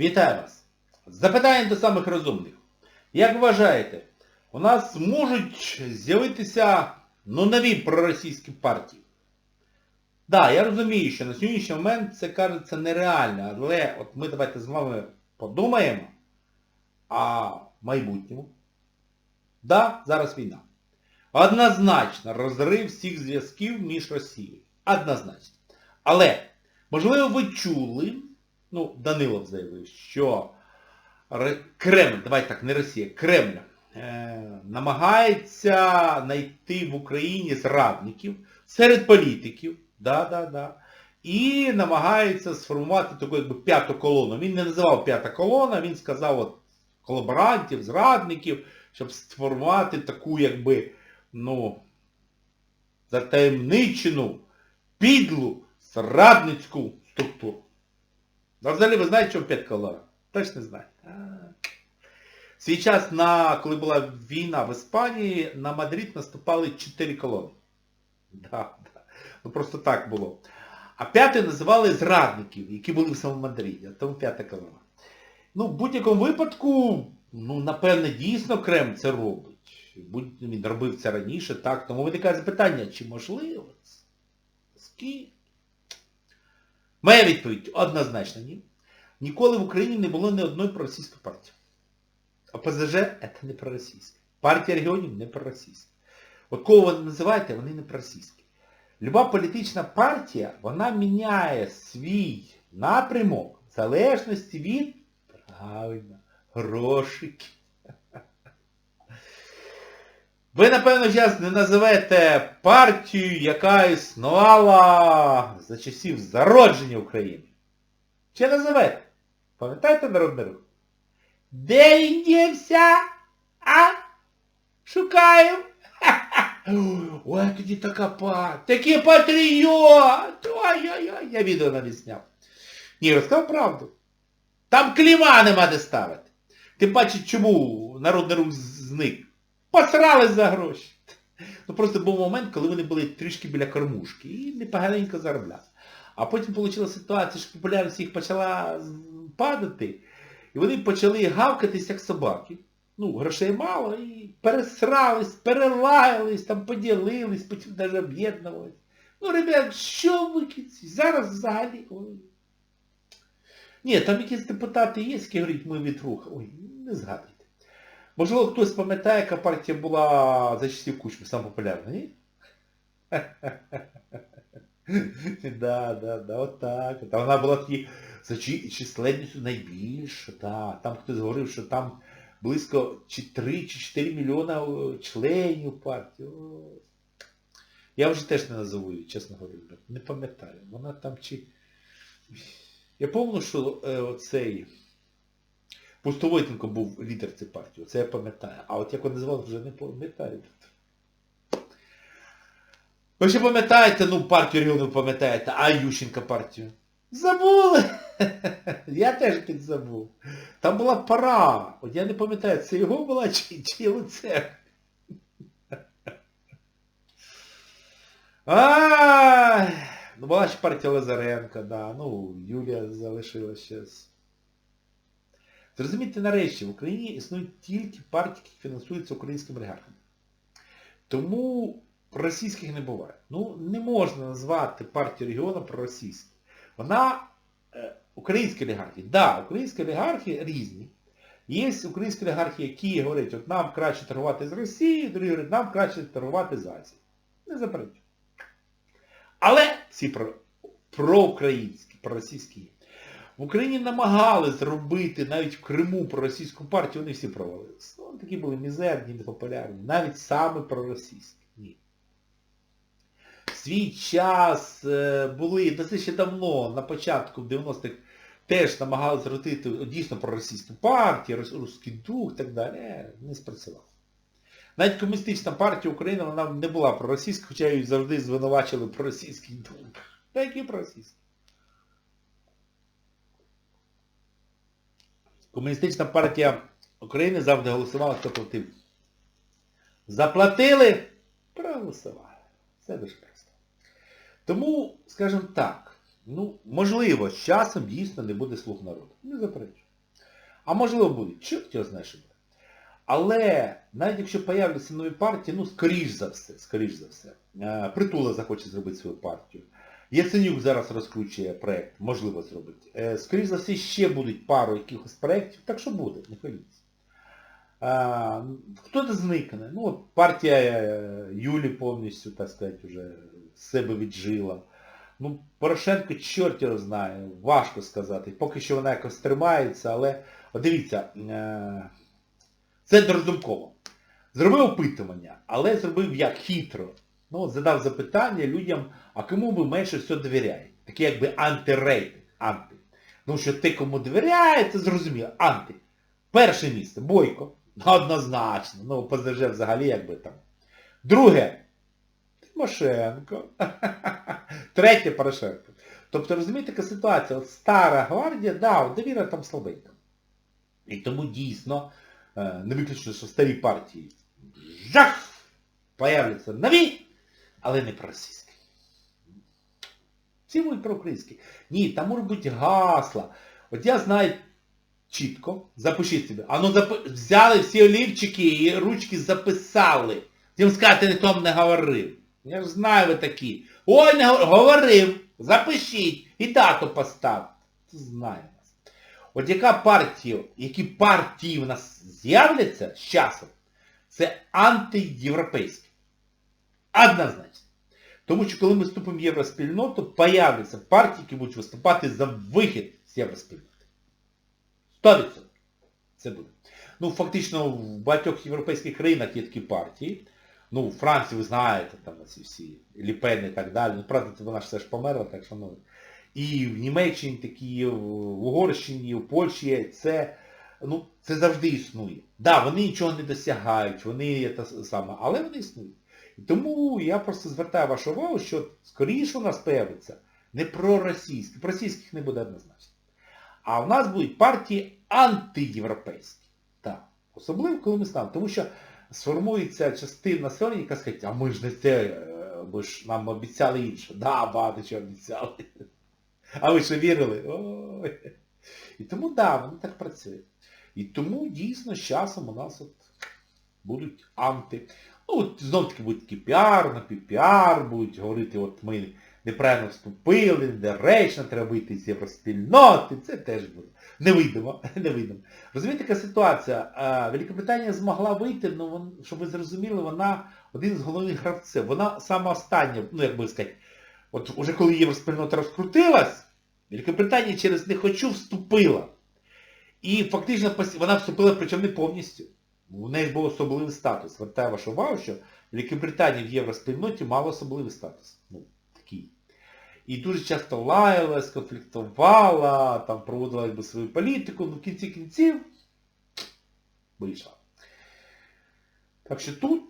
Вітаю вас! Запитання до самих розумних. Як вважаєте, у нас можуть з'явитися ну, нові проросійські партії? Так, да, я розумію, що на сьогоднішній момент це кажеться нереально, але от ми давайте з вами подумаємо, в майбутньому. Да, зараз війна. Однозначно розрив всіх зв'язків між Росією. Однозначно. Але, можливо, ви чули, ну, Данилов заявив, що Кремль, давайте так, не Росія, Кремль е, намагається знайти в Україні зрадників серед політиків, да, да, да, і намагається сформувати таку якби п'яту колону. Він не називав п'ята колона, він сказав от колаборантів, зрадників, щоб сформувати таку якби, ну, затаємничену, підлу, зрадницьку структуру. А взагалі ви знаєте, що п'ять колона? Точно знаєте. Свій час, на, коли була війна в Іспанії, на Мадрид наступали чотири колони. Да, да. Ну просто так було. А п'яте називали зрадників, які були в самому Мадриді. а Тому п'ята колона. Ну, в будь-якому випадку, ну, напевне, дійсно Кремль це робить. Будь він робив це раніше, так. Тому виникає запитання, чи можливо? Скільки? Моя відповідь однозначно ні. Ніколи в Україні не було ні одної проросійської партії. ОПЗЖ це не проросійська. Партія регіонів не проросійська. От кого ви називаєте, вони не проросійські. Люба політична партія, вона міняє свій напрямок в залежності від, правильно, грошиків. Ви, напевно, зараз не називаєте партію, яка існувала за часів зародження України. Чи називаєте? Пам'ятаєте народний рух? Де він дівся? А? Шукаю. Ой, тоді така па. Такий патріот. Ой-ой-ой, я відео навіть зняв. Ні, розказав правду. Там кліма нема де ставити. Тим паче, чому народний рух зник? Посрали за гроші. Ну просто був момент, коли вони були трішки біля кормушки і непоганенько заробляли. А потім вийшла ситуація, що популярність їх почала падати, і вони почали гавкатись, як собаки. Ну, грошей мало, і пересрались, перелаялись, там поділились, потім навіть об'єднувались. Ну, ребят, що ви кінці? Зараз взагалі. Ой. Ні, там якісь депутати є, які говорять, ми від руха. Ой, не згадуйте. Можливо, хтось пам'ятає, яка партія була за часів Кучми, сам популярна, ні? Да, да, да, отак. Та вона була тоді за численністю найбільша. Да. Там хтось говорив, що там близько чи 3 чи 4 мільйона членів партії. Я вже теж не назову її, чесно говоря. Не пам'ятаю. Вона там чи... Я пам'ятаю, що е, оцей Пустовойтенко був лідер цієї партії. Це я пам'ятаю. А от як вони називали, вже не пам'ятаю. Ви ще пам'ятаєте, ну, партію регіону пам'ятаєте, а Ющенка партію? Забули! Я теж підзабув. Там була пора. От я не пам'ятаю, це його була чи, чи лице. Ай! Ну, була ще партія Лазаренка, да. Ну, Юлія залишилась щас. Зрозумійте нарешті, в Україні існують тільки партії, які фінансуються українськими олігархами. Тому проросійських не буває. Ну, не можна назвати партію регіону проросійською. Вона е, українські олігархи. Так, да, українські олігархи різні. Є українські олігархи, які говорять, от нам краще торгувати з Росією, другі говорять, нам краще торгувати з Азією. Не заперечую. Але про, проукраїнські, проросійські є. В Україні намагали зробити навіть в Криму проросійську партію, вони всі провалилися. Ну, такі були мізерні, непопулярні. Навіть саме проросійські. Ні. В свій час е, були, досить ще давно, на початку 90-х, теж намагалися зробити дійсно проросійську партію, рос- русський дух і так далі. Е, Не спрацювало. Навіть комуністична партія України, вона не була проросійська, хоча її завжди звинувачили проросійський дух. Та який проросійський? Комуністична партія України завжди голосувала, хто платив. Заплатили, проголосували. Все дуже просто. Тому, скажімо так, ну, можливо, з часом дійсно не буде слуг народу. Не заперечую. А можливо буде. Чорт його знає, що буде. Але навіть якщо появляться нові партії, ну, скоріш за все, скоріш за все, е, Притула захоче зробити свою партію. Яценюк зараз розкручує проєкт, можливо зробить. Е, Скоріш за все, ще будуть пару якихось проєктів, так що буде, не хвилюйтесь. А, Хто-то зникне. Ну, от партія е, Юлі повністю, так сказати, вже себе віджила. Ну, Порошенко чорт його знає, важко сказати. Поки що вона якось тримається, але от дивіться, е, це розумково. Зробив опитування, але зробив як хитро. Ну, задав запитання людям, а кому ви менше всього довіряєте? Таке якби антирейтинг. Анти. Ну що ти кому довіряєте, зрозуміло. Анти. Перше місце. Бойко. Однозначно. Ну, ПЗЖ взагалі якби там. Друге. Тимошенко. Третє Порошенко. Тобто, розумієте, така ситуація. От стара гвардія, да, довіра там слабенька. І тому дійсно, е, не виключно, що старі партії жах! Появляться нові, але не проросійські. Всі будуть проукраїнські. Ні, там можуть бути гасла. От я знаю чітко, запишіть собі. А ну зап... взяли всі олівчики і ручки записали. Тим сказати, ніхто не говорив. Я ж знаю ви такі. Ой, не говорив. Запишіть. І дату поставте. Знаю вас. От яка партія, які партії в нас з'являться з часом, це антиєвропейські. Однозначно. Тому що коли ми вступимо в євроспільноту, появляться партії, які будуть виступати за вихід з євроспільноти. 100%. Це буде. Ну, фактично, в багатьох європейських країнах є такі партії. Ну, у Франції, ви знаєте, там ці всі Ліпени і так далі. Ну, правда, вона ж все ж померла, так що ну. І в Німеччині такі, в Угорщині, в Польщі є. Це, ну, це завжди існує. Так, да, вони нічого не досягають, вони те саме, але вони існують. Тому я просто звертаю вашу увагу, що скоріше у нас появиться не проросійські, проросійських не буде однозначно. А в нас будуть партії антиєвропейські. Так. Особливо, коли ми станемо. Тому що сформується частина населення, яка скаже, а ми ж не це, е, бо ж нам обіцяли інше. Да, багато чого обіцяли. А ви що вірили? Ой. І тому, так, да, воно так працює. І тому дійсно з часом у нас от будуть анти. Ну, от знов таки будуть такі піар, напівпіар, будуть говорити, от ми неправильно вступили, недоречно, треба вийти з євроспільноти, це теж буде. Не вийдемо, не вийдемо. Розумієте, така ситуація. Великобританія змогла вийти, ну, щоб ви зрозуміли, вона один з головних гравців. Вона сама остання, ну як би сказати, от уже коли євроспільнота розкрутилась, Великобританія через не хочу вступила. І фактично вона вступила, причому не повністю. У неї був особливий статус. Звертаю вашу увагу, що Великобританія в євроспільноті мала особливий статус. Ну, такий. І дуже часто лаялась, конфліктувала, там проводила якби, свою політику, ну в кінці кінців вийшла. Так що тут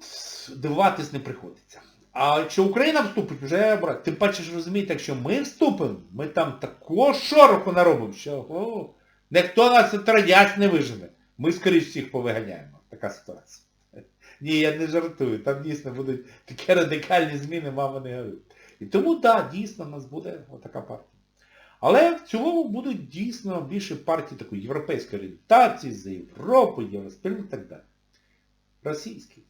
дивуватись не приходиться. А якщо Україна вступить, вже брат, тим паче ж розумієте, якщо ми вступимо, ми там такого шороху наробимо, що о, ніхто нас отродясь не вижене. Ми скоріш всіх повиганяємо. Така ситуація. Ні, я не жартую. Там дійсно будуть такі радикальні зміни, мама не говорить. І тому, так, да, дійсно, в нас буде отака партія. Але в цілому будуть дійсно більше партії такої європейської орієнтації, за Європу, Євроспільну і так далі. Російський.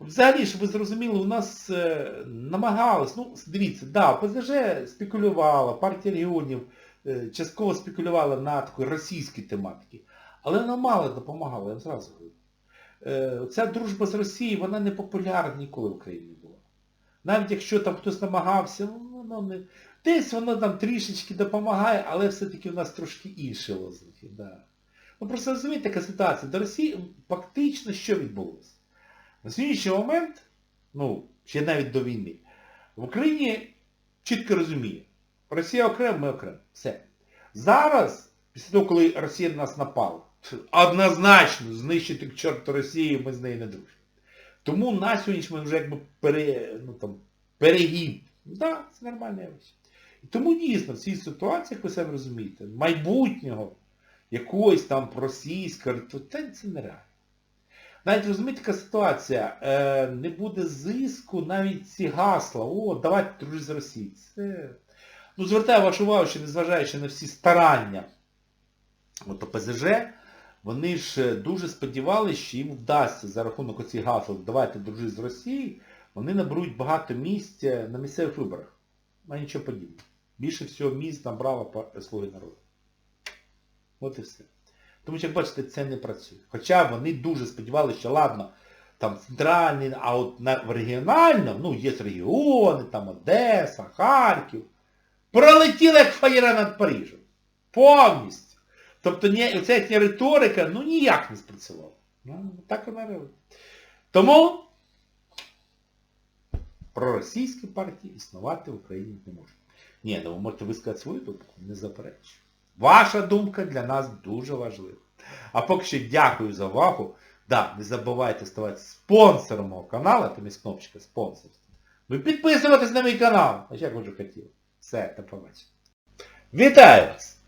Взагалі, щоб ви зрозуміли, у нас е, намагались, ну, дивіться, да, ПЗЖ спекулювала, партія регіонів е, частково спекулювала на такої російській тематики. Але вона мало допомагала, я зразу говорю. Е, ця дружба з Росією, вона не популярна ніколи в Україні була. Навіть якщо там хтось намагався, ну, воно не... Десь воно там трішечки допомагає, але все-таки у нас трошки інші лозунги. Да. Ну просто розумієте, така ситуація. До Росії фактично що відбулося? На сьогоднішній момент, ну, ще навіть до війни, в Україні чітко розуміє, Росія окремо, ми окремо. Все. Зараз, після того, коли Росія на нас напала, однозначно знищити к чорту Росії ми з нею не дружимо. Тому на сьогоднішній момент вже якби пере, ну, там, перегиб. Так, да, це нормальна річ. І тому дійсно в цій ситуації, як ви самі розумієте, майбутнього якоїсь там російської, то це нереально. Навіть розумієте, така ситуація, е, не буде зиску навіть ці гасла, о, давайте дружити з Росією. Це... Ну, звертаю вашу увагу, що незважаючи на всі старання от ОПЗЖ, вони ж е, дуже сподівалися, що їм вдасться за рахунок оцих гасел давайте дружити з Росією, вони наберуть багато місць на місцевих виборах. А нічого подібного. Більше всього місць набрала Слуги народу. От і все. Тому що, як бачите, це не працює. Хоча вони дуже сподівалися, що ладно, там центральний, а от на, в регіональному, ну, є регіони, там Одеса, Харків. Пролетіли як фаєра над Парижем. Повністю. Тобто ні, оця їхня риторика, ну ніяк не спрацювала. Ну, так вона робить. Тому проросійські партії існувати в Україні не можуть. Ні, ну ви можете висказати свою думку, не заперечую. Ваша думка для нас дуже важлива. А поки що дякую за увагу. Да, не забувайте ставати спонсором мого каналу, там є кнопочка спонсорство. Ви підписуватись на мій канал. А як ви вже хотіли. Все, до побачення. Вітаю вас!